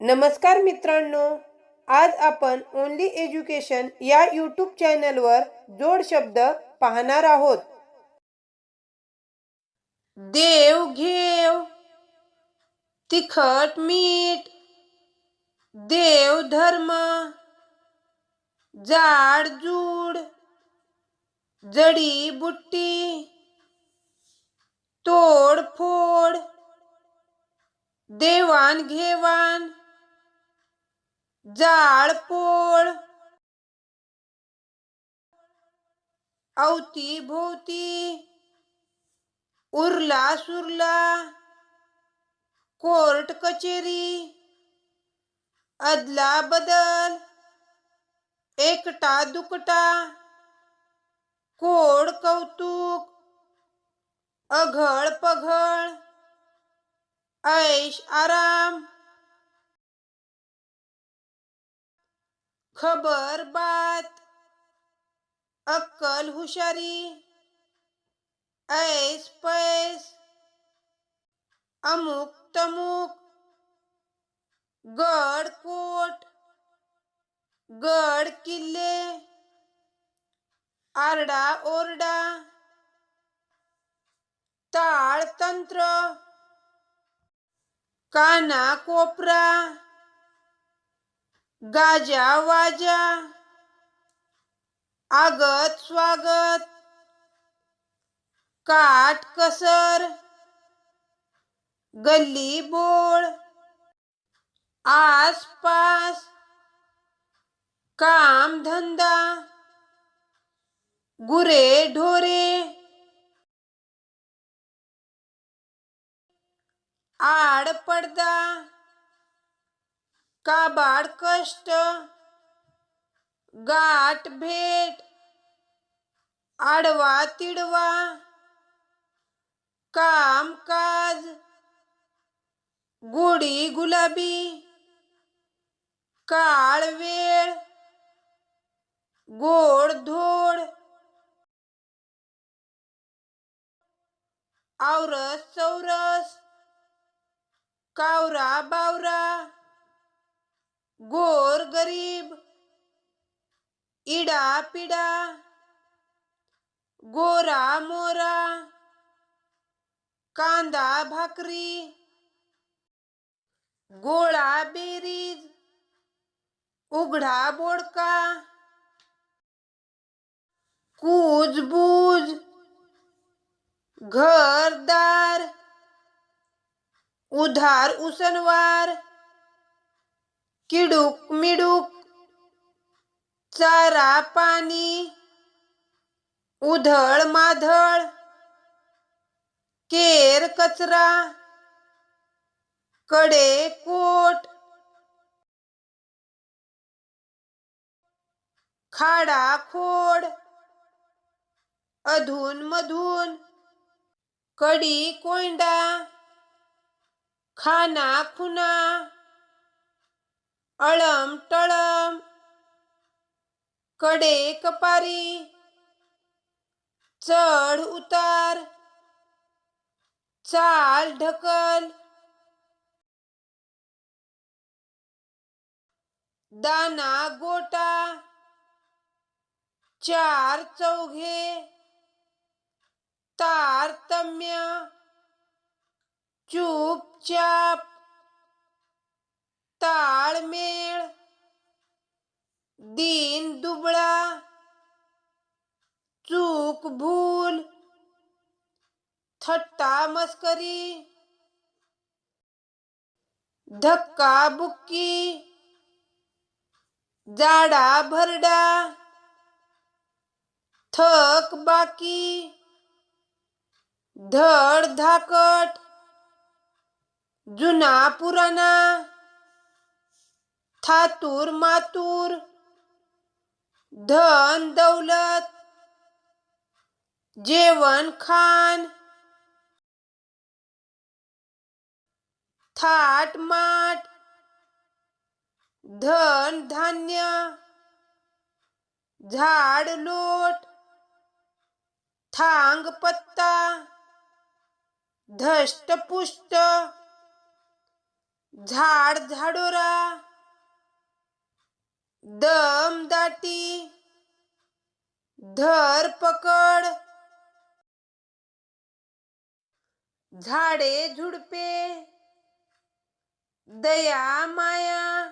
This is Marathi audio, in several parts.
नमस्कार मित्रांनो आज आपण ओनली एज्युकेशन या यूट्यूब चॅनलवर जोड शब्द पाहणार आहोत. देव घेव तिखट मीठ देव धर्म जाड जूड जडी बुट्टी तोड फोड देवाण घेवाण जाळपोळ अवती भोवती. उरला सुरला. कोर्ट कचेरी. अदला बदल. एकटा दुकटा. कोड कौतुक. अघळ पघळ. ऐश आराम. खबर बात। अक्कल हुशारी। ऐस पैस। अमुक तमुक। गड कोट। गड किल्ले। आरडा ओरडा। टाळ तंत्र। काना कोपरा। गाजा वाजा आगत स्वागत. काट कसर. गल्ली बोळ. आसपास. काम धंदा. गुरे ढोरे. आड पडदा. काबाड कष्ट? गाठ भेट आडवा तिडवा काम काज गोडी गुलाबी काळ वेळ गोड धोड. आवरस चौरस कावरा बावरा इडा पिडा. गोरा मोरा. कांदा भाकरी. गोळा बेरीज. उघडा बोडका. कूजबूज घरदार उधार उसनवार. किडूक मिडूक. चारा पाणी उधळ माधळ केर कचरा कडे कोट खाडा खोड अधून मधून कडी कोंडा खाना खुना अळम टळम कडे कपारी. चढ उतार. चाल ढकल. दाना गोटा. चार चौघे. तारतम्य चूपचाप ताळमेळ. दिन दुबड़ा, चूक भूल, थट्टा मस्करी, धक्का बुक्की, जाडा भरडा, थक बाकी, धड धाकट, जुना पुराना, थातूर मातूर। धन दौलत जेवण खान थाट माट धन धान्य झाड लोट थांग पत्ता धष्टपुष्ट झाड झाडोरा दम दाटी धर पकड झाडे झुडपे दया माया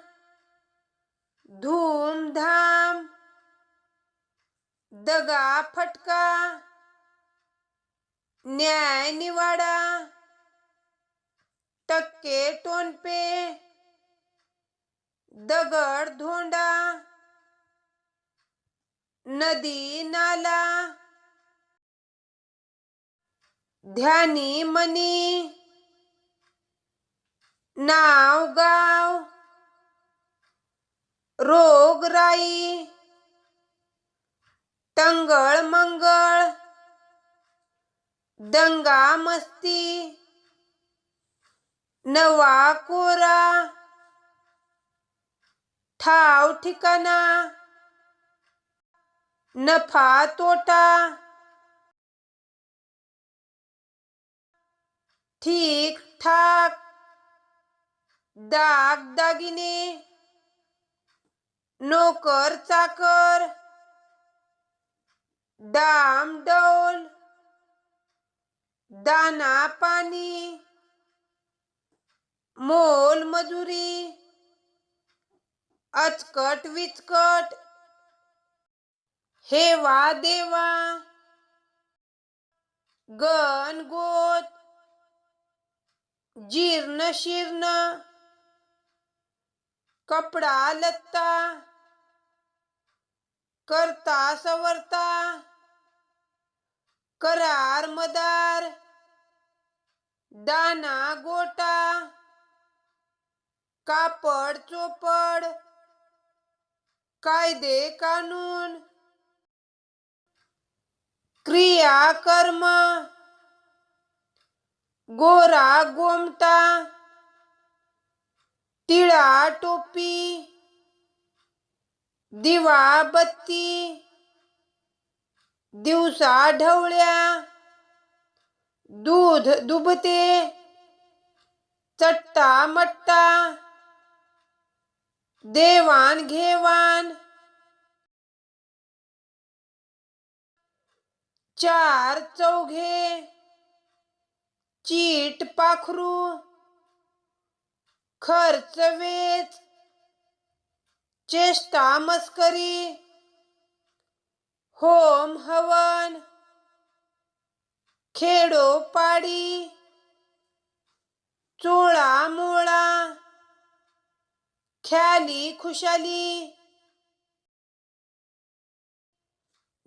धूमधाम दगा फटका न्याय निवाडा टक्के टोनपे दगड धोंडा नदी नाला ध्यानी मनी नाव गाव रोगराई टंगळ मंगळ दंगा मस्ती नवा कोरा ठाव ठिकाणा. नफा तोटा. ठीक ठाक. दाग दागिने. नोकर चाकर. दाम डौल. दाना पाणी. मोल मजुरी. अचकट विचकट. हेवा देवा. गण गोत. जीर्ण शीर्ण. कपडा लत्ता. करता सवरता. करार मदार. दाना गोटा. कापड चोपड. कायदे कानून क्रिया कर्म गोरा गोमटा टिळा टोपी दिवा बत्ती दिवसा ढवळ्या दूध दुबते चट्टा मट्टा देवाण घेवाण चार चौघे. चीट पाखरू. खर्च वेच. चेष्टा मस्करी. होम हवन. खेडोपाडी. चोळा मोळा. ख्याली खुशाली.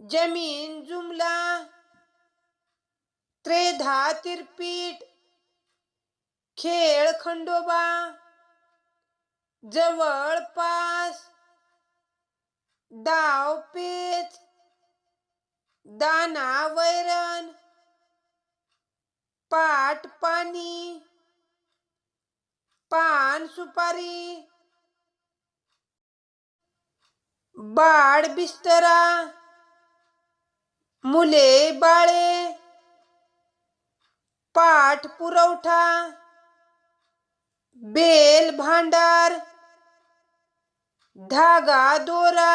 जमीन जुमला. त्रेधा तिरपीट खेळ खंडोबा. जवळपास दाव पेच. दाना वैरण. पाट पाणी. पान सुपारी. बाळ बिस्तरा मुले बाळे पाठ पुरवठा बेल भांडार धागा दोरा